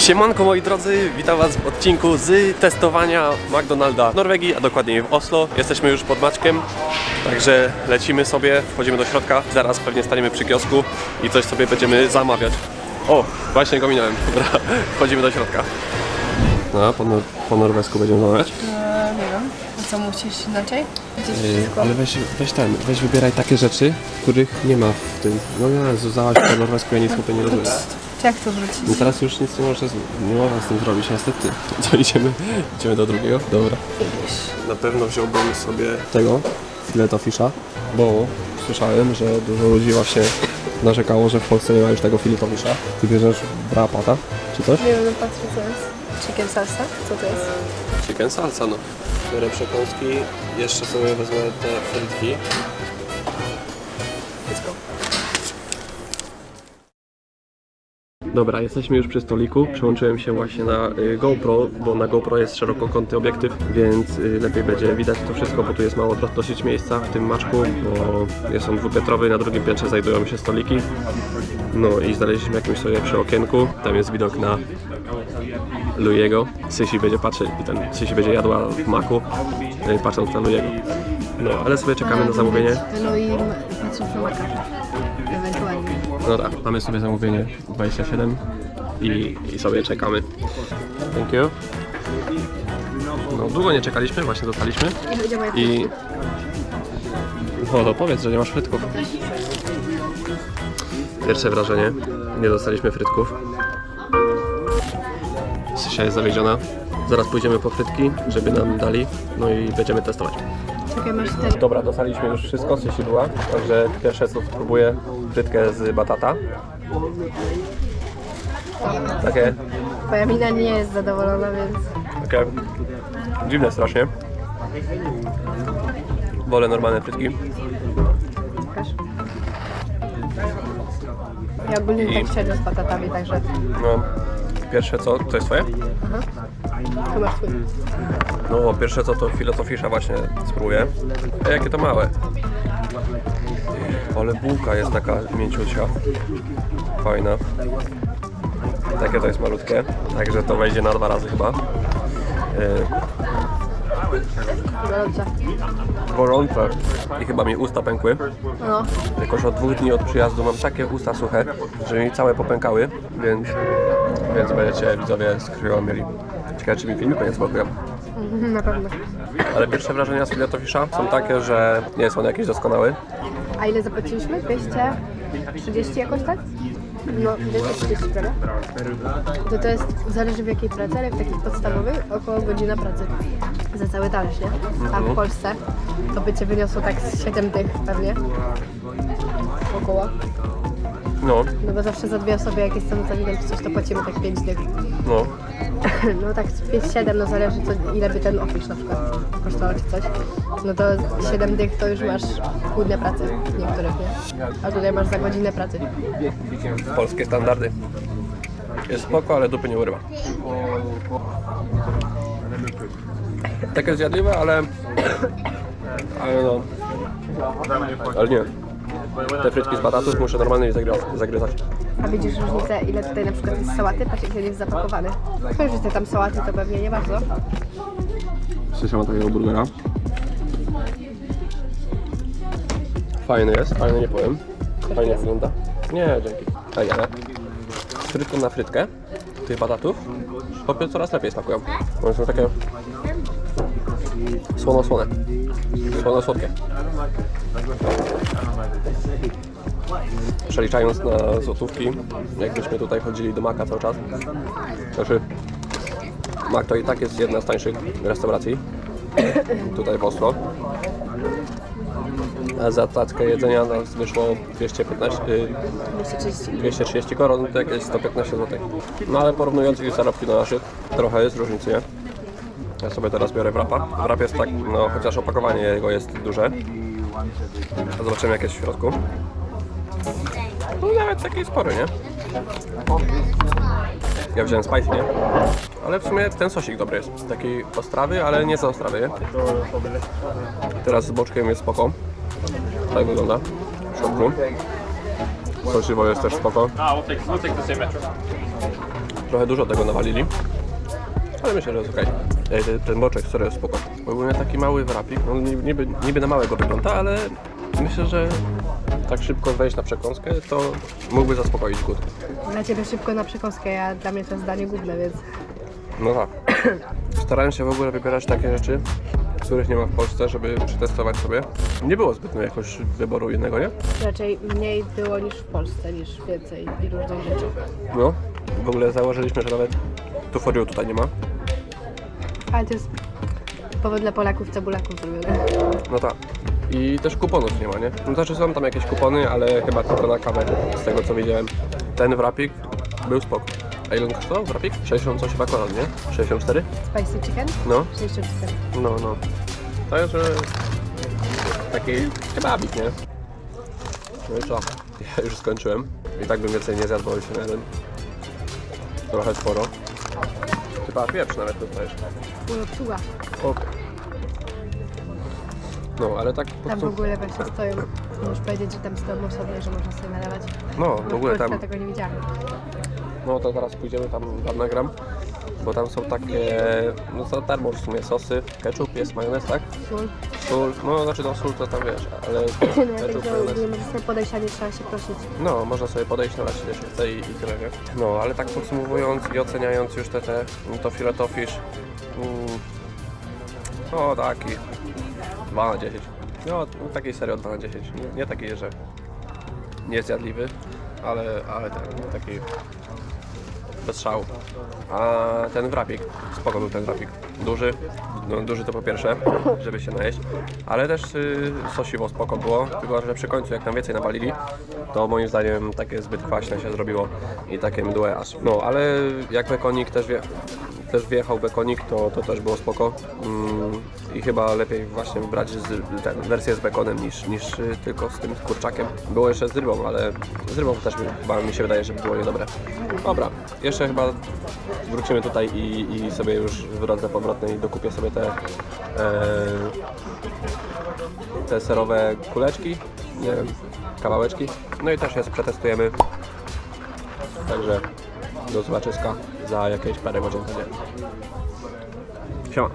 Siemanko moi drodzy, witam was w odcinku z testowania McDonalda w Norwegii, a dokładniej w Oslo. Jesteśmy już pod Maczkiem, także lecimy sobie, wchodzimy do środka. Zaraz pewnie staniemy przy kiosku i coś sobie będziemy zamawiać. O, właśnie go minąłem. Dobra, wchodzimy do środka. No, po, nor- po norwesku będziemy zamawiać. E, nie wiem. A co musisz inaczej? Gdzieś wszystko. ale weź, weź ten, weź wybieraj takie rzeczy, których nie ma w tym. No Jezu, załaś po norwesku, ja nic tutaj nie rozumiem. Czy jak to wrócić? No teraz już nic nie można, z- nie można z tym zrobić, niestety. To idziemy, idziemy do drugiego? Dobra. Na pewno wziąłbym sobie tego, fileta fisza, bo słyszałem, że dużo ludzi właśnie narzekało, że w Polsce nie ma już tego fileta fisza. Ty bierzesz brapata, czy coś? Nie wiem, no patrzę co jest. Chicken salsa? Co to jest? Chicken salsa, no. Biorę przekąski, jeszcze sobie wezmę te frytki. Dobra, jesteśmy już przy stoliku. Przełączyłem się właśnie na y, GoPro, bo na GoPro jest szerokokątny obiektyw, więc y, lepiej będzie widać to wszystko, bo tu jest mało do- dosyć miejsca w tym maczku, bo jest on dwupiętrowy, na drugim piętrze znajdują się stoliki. No i znaleźliśmy jakimś sobie przy okienku. Tam jest widok na Louiego. Sysi będzie patrzeć, i ten Sysi będzie jadła w maku, no i patrząc na Louiego. No, ale sobie czekamy na zamówienie. No i patrząc na maka. No tak, mamy sobie zamówienie 27 i, i sobie czekamy. Thank you. No długo nie czekaliśmy, właśnie dostaliśmy i... No to powiedz, że nie masz frytków. Pierwsze wrażenie, nie dostaliśmy frytków. Sysia jest zawiedziona. Zaraz pójdziemy po frytki, żeby nam dali, no i będziemy testować. Czekaj, masz ten. Dobra, dostaliśmy już wszystko, co się była, także pierwsze co spróbuję, frytkę z batata. Takie, Twoja mina nie jest zadowolona, więc... takie dziwne strasznie. Wolę normalne frytki. Pokaż. Ja ogólnie I- tak średnio z patatami, także No, pierwsze co, to jest twoje? tu No, pierwsze co to filotofisza właśnie spróbuję. A jakie to małe. Ale bułka jest taka mięciutka. Fajna. Takie to jest malutkie, także to wejdzie na dwa razy chyba. Gorące. gorące i chyba mi usta pękły. No. Jakoś od dwóch dni od przyjazdu mam takie usta suche, że mi całe popękały, więc, więc będziecie widzowie z krwią mieli. Ciekawe czy mi nie zblokują. Mhm, Na pewno. Ale pierwsze wrażenia z filetofisza są takie, że nie jest on jakiś doskonały. A ile zapłaciliśmy? 230 jakoś tak? No, 230 prawie. To to jest, zależy w jakiej pracy, ale w takich podstawowych około godzina pracy. Za cały talerz, nie? A w Polsce to by Cię wyniosło tak z 7 tych pewnie. Około. No, No bo zawsze za dwie osoby, jak jestem za winem czy coś, to płacimy tak 5 dych. no. No tak 5-7, no zależy co, ile by ten office na przykład kosztował czy coś. No to 7 dych to już masz pół dnia pracy niektórych, nie? A tutaj masz za godzinę pracy. Polskie standardy. Jest spoko, ale dupy nie urywa. Takie zjadliwe, ale... Ale no... Ale nie. Te frytki z batatów muszę normalnie zagryzać. zagryzać. A widzisz różnicę, ile tutaj na przykład jest sałaty? Patrz, jak ten jest zapakowany. Powiem, że te tam sałaty to pewnie nie bardzo. Słyszę ma takiego burgera. Fajny jest, fajny nie powiem. Fajnie wygląda. Nie, dzięki. Ej, ale frytką na frytkę tych batatów chłopie coraz lepiej smakują. One są takie słono-słone. Słono-słodkie. Przeliczając na złotówki, jakbyśmy tutaj chodzili do Maka cały czas. Znaczy, Mak to i tak jest jedna z tańszych restauracji tutaj w Oslo. A za tackę jedzenia nas wyszło 215, y, 230. 230 koron, to jakieś 115 zł. No ale porównując ich zarobki do naszych, trochę jest różnicy, nie? Ja sobie teraz biorę wrapa. Wrap jest tak, no chociaż opakowanie jego jest duże. A zobaczymy jak jest w środku. No nawet taki spory, nie? Ja wziąłem spicy, nie? Ale w sumie ten sosik dobry jest. Taki ostrawy, ale nie za ostrawy, nie? Teraz z boczkiem jest spoko. Tak wygląda. W środku. Sosiwo jest też spoko. Trochę dużo tego nawalili. Ale myślę, że jest okej. Ej, ten, ten boczek serio jest spoko. Ogólnie taki mały wrapik, no niby, niby na małego wygląda, ale myślę, że tak szybko wejść na przekąskę, to mógłby zaspokoić głód. Dla Ciebie szybko na przekąskę, ja, dla mnie to jest zdanie główne, więc No tak. Starałem się w ogóle wybierać takie rzeczy, których nie ma w Polsce, żeby przetestować sobie. Nie było zbytnio jakoś wyboru innego, nie? raczej mniej było niż w Polsce, niż więcej i różnych rzeczy. No. W ogóle założyliśmy, że nawet tu for you tutaj nie ma. Ale to jest powód dla Polaków cebulaków zrobione. No tak. I też kuponów nie ma, nie? No znaczy są tam jakieś kupony, ale chyba tylko na kawę, z tego co widziałem. Ten wrapik był spoko. A ile on kosztował wrapik? 60 coś chyba koron, nie? 64? Spicy chicken? No, 64. no, no. Także taki kebabik, nie? No i co? Ja już skończyłem. I tak bym więcej nie zjadł, bo już jeden. Trochę sporo. Chyba pieprz nawet dostajesz. Obsługa. O. No, ale tak po Tam w prostu... ogóle właśnie stoją. Możesz powiedzieć, że tam stoją osobno, że można sobie nalewać. No, w ogóle Polsce tam... tego nie widziałam. No to zaraz pójdziemy tam, tam nagram, bo tam są takie, no za darmo w sumie sosy, ketchup jest, majonez, tak? Sól. Sól, no znaczy no sól to tam wiesz, ale No, ja ketchup, tak majonez. nie możesz sobie podejść, a nie trzeba się prosić. No, można sobie podejść na razie, się chce i, i tyle, nie? No, ale tak podsumowując i oceniając już te, te no to filet of fish, mm, no taki 2 na 10. No, takiej serio 2 na 10. Nie, nie taki, że niezjadliwy, ale, ale ten, taki bez szału. A ten wrapik, spoko był ten wrapik. Duży, no duży to po pierwsze, żeby się najeść, ale też y, sosiwo spoko było, tylko że przy końcu jak tam więcej nawalili, to moim zdaniem takie zbyt kwaśne się zrobiło i takie mdłe aż. No, ale jak bekonik też wie, też wjechał bekonik, to, to też było spoko mm, i chyba lepiej właśnie brać z, ten, wersję z bekonem niż, niż y, tylko z tym kurczakiem. Było jeszcze z rybą, ale z rybą też mi, chyba mi się wydaje, że by było niedobre. Dobra, jeszcze chyba wrócimy tutaj i, i sobie już w drodze powrotnej dokupię sobie te, e, te serowe kuleczki, nie wiem, kawałeczki. No i też je przetestujemy. Także do zobaczyska za jakieś parę godzin. Siema.